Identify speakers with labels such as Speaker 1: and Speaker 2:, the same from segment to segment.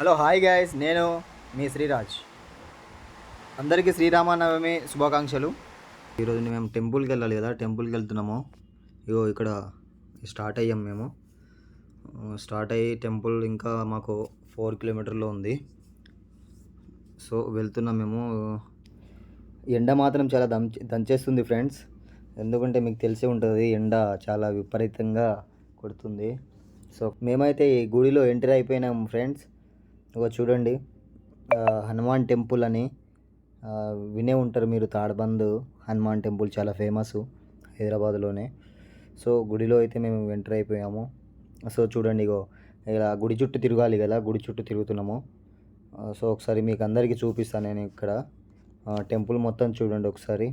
Speaker 1: Hello hi guys నేను మీ శ్రీరాజ్. అందరికీ శ్రీరామనవమి శుభాకాంక్షలు. ఈరోజు మేము టెంపుల్కి వెళ్ళాలి కదా టెంపుల్కి వెళ్తున్నాము. ఇగో ఇక్కడ స్టార్ట్ అయ్యాం మేము. స్టార్ట్ అయ్యి టెంపుల్ ఇంకా మాకు ఫోర్ కిలోమీటర్లో ఉంది. సో వెళ్తున్నాం మేము. ఎండ మాత్రం చాలా దంచే దంచేస్తుంది ఫ్రెండ్స్. ఎందుకంటే మీకు తెలిసే ఉంటుంది ఎండ చాలా విపరీతంగా కొడుతుంది. సో మేమైతే ఈ గుడిలో ఎంటర్ అయిపోయినాం ఫ్రెండ్స్. ఇగో చూడండి. హనుమాన్ టెంపుల్ అని వినే ఉంటారు మీరు తాడబంద్. హనుమాన్ టెంపుల్ చాలా ఫేమస్ హైదరాబాద్లోనే. సో గుడిలో అయితే మేము ఎంటర్ అయిపోయాము. సో చూడండి ఇగో ఇలా గుడి చుట్టూ తిరగాలి కదా గుడి చుట్టూ తిరుగుతున్నాము. సో ఒకసారి మీకు అందరికీ చూపిస్తాను నేను ఇక్కడ. టెంపుల్ మొత్తం చూడండి ఒకసారి.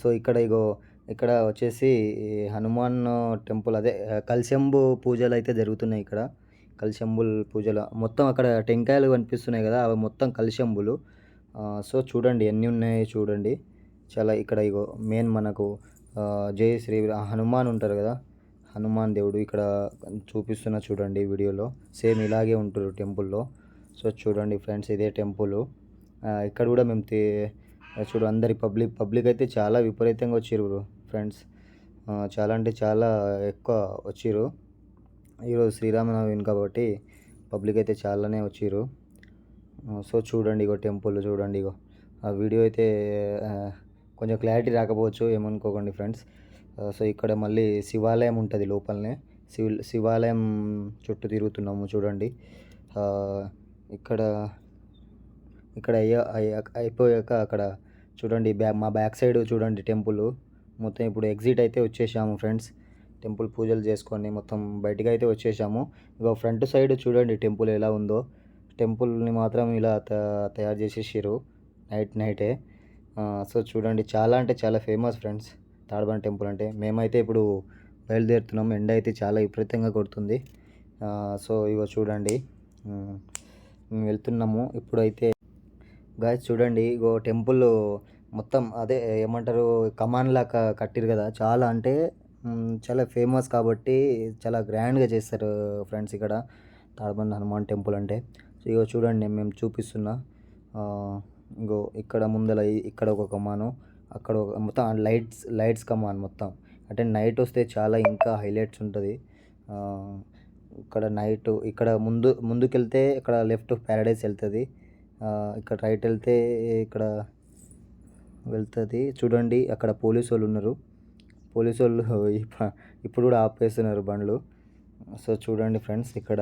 Speaker 1: సో ఇక్కడ ఇగో ఇక్కడ వచ్చేసి హనుమాన్ టెంపుల్ అదే కల్శంబు పూజలు అయితే జరుగుతున్నాయి ఇక్కడ. కలిశంబుల్ పూజలు. మొత్తం అక్కడ టెంకాయలు కనిపిస్తున్నాయి కదా అవి మొత్తం కలిశంబులు. సో చూడండి ఎన్ని ఉన్నాయి చూడండి. చాలా ఇక్కడ ఇగో మెయిన్ మనకు జయ జై శ్రీ హనుమాన్ ఉంటారు కదా. హనుమాన్ దేవుడు ఇక్కడ చూపిస్తున్నా చూడండి వీడియోలో. సేమ్ ఇలాగే ఉంటారు టెంపుల్లో. సో చూడండి ఫ్రెండ్స్ ఇదే టెంపుల్. ఇక్కడ కూడా మేము తే చూడు అందరి పబ్లిక్ పబ్లిక్ అయితే చాలా విపరీతంగా వచ్చిర్రు ఫ్రెండ్స్. చాలా అంటే చాలా ఎక్కువ వచ్చిరు ఈరోజు శ్రీరామనవమి కాబట్టి పబ్లిక్ అయితే చాలానే వచ్చిర్రు. సో చూడండి ఇగో టెంపుల్ చూడండి ఇగో. ఆ వీడియో అయితే కొంచెం క్లారిటీ రాకపోవచ్చు ఏమనుకోకండి ఫ్రెండ్స్. సో ఇక్కడ మళ్ళీ శివాలయం ఉంటుంది లోపలనే. శివ శివాలయం చుట్టూ తిరుగుతున్నాము చూడండి. ఇక్కడ ఇక్కడ అయ్యా అయిపోయాక అక్కడ చూడండి బ్యా మా బ్యాక్ సైడ్ చూడండి టెంపుల్. మొత్తం ఇప్పుడు ఎగ్జిట్ అయితే వచ్చేసాము ఫ్రెండ్స్. టెంపుల్ పూజలు చేసుకొని మొత్తం బయటకు అయితే వచ్చేసాము. ఇక ఫ్రంట్ సైడ్ చూడండి టెంపుల్ ఎలా ఉందో. టెంపుల్ని మాత్రం ఇలా త- తయారు చేసేసారు నైట్ నైటే. సో చూడండి చాలా అంటే చాలా ఫేమస్ ఫ్రెండ్స్. తాడబండ టెంపుల్ అంటే మేమైతే ఇప్పుడు బయలుదేరుతున్నాం. ఎండ అయితే చాలా విపరీతంగా కొడుతుంది. సో ఇగో చూడండి. మేము. వెళ్తున్నాము. ఇప్పుడైతే గాయస్ చూడండి ఇగో టెంపుల్ మొత్తం అదే ఏమంటారు కమాన్ లాగా కట్టిరు కదా. చాలా అంటే చాలా ఫేమస్ కాబట్టి చాలా గ్రాండ్గా చేస్తారు ఫ్రెండ్స్ ఇక్కడ. తాడబండి హనుమాన్ టెంపుల్ అంటే. సో ఇగో చూడండి మేము చూపిస్తున్నా ఆ, ఇగో ఇక్కడ ముందల ఇక్కడ ఒక కమాను అక్కడ ఒక మొత్తం లైట్స్ లైట్స్ కమాన్ మొత్తం. అంటే నైట్ వస్తే చాలా ఇంకా హైలైట్స్ ఉంటుంది. ఇక్కడ నైట్ ఇక్కడ ముందు ముందుకెళ్తే ఇక్కడ లెఫ్ట్ ప్యారడైస్ వెళ్తుంది. ఇక్కడ రైట్ వెళ్తే ఇక్కడ వెళ్తుంది. చూడండి అక్కడ పోలీసు వాళ్ళు ఉన్నారు. పోలీసు వాళ్ళు ఇప్ప- ఇప్పుడు కూడా ఆపేస్తున్నారు బండ్లు. సో చూడండి ఫ్రెండ్స్ ఇక్కడ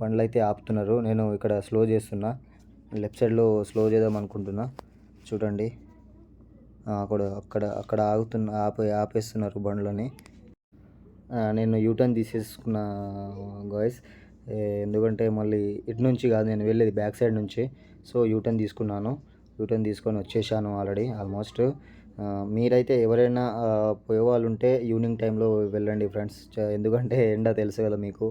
Speaker 1: బండ్లు అయితే ఆపుతున్నారు. నేను ఇక్కడ స్లో చేస్తున్నా. లెఫ్ట్ సైడ్లో స్లో చేద్దాం అనుకుంటున్నా. చూడండి. అక్కడ అక్కడ అక్కడ ఆగుతున్న ఆపే ఆపేస్తున్నారు బండ్లని. నేను యూటర్న్ తీసేసుకున్న గాయస్. ఎందుకంటే మళ్ళీ ఇటు నుంచి కాదు నేను వెళ్ళేది బ్యాక్ సైడ్ నుంచి. సో యూటర్న్ తీసుకున్నాను. యూటర్న్ తీసుకొని వచ్చేసాను ఆల్రెడీ ఆల్మోస్ట్. మీరైతే ఎవరైనా పోయేవాళ్ళు పోయే వాళ్ళు ఉంటే ఈవినింగ్ టైంలో వెళ్ళండి ఫ్రెండ్స్. ఎందుకంటే ఎండ తెలుసు కదా మీకు.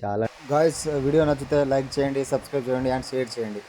Speaker 1: చాలా గాయస్ వీడియో నచ్చితే లైక్ చేయండి సబ్స్క్రైబ్ చేయండి అండ్ షేర్ చేయండి.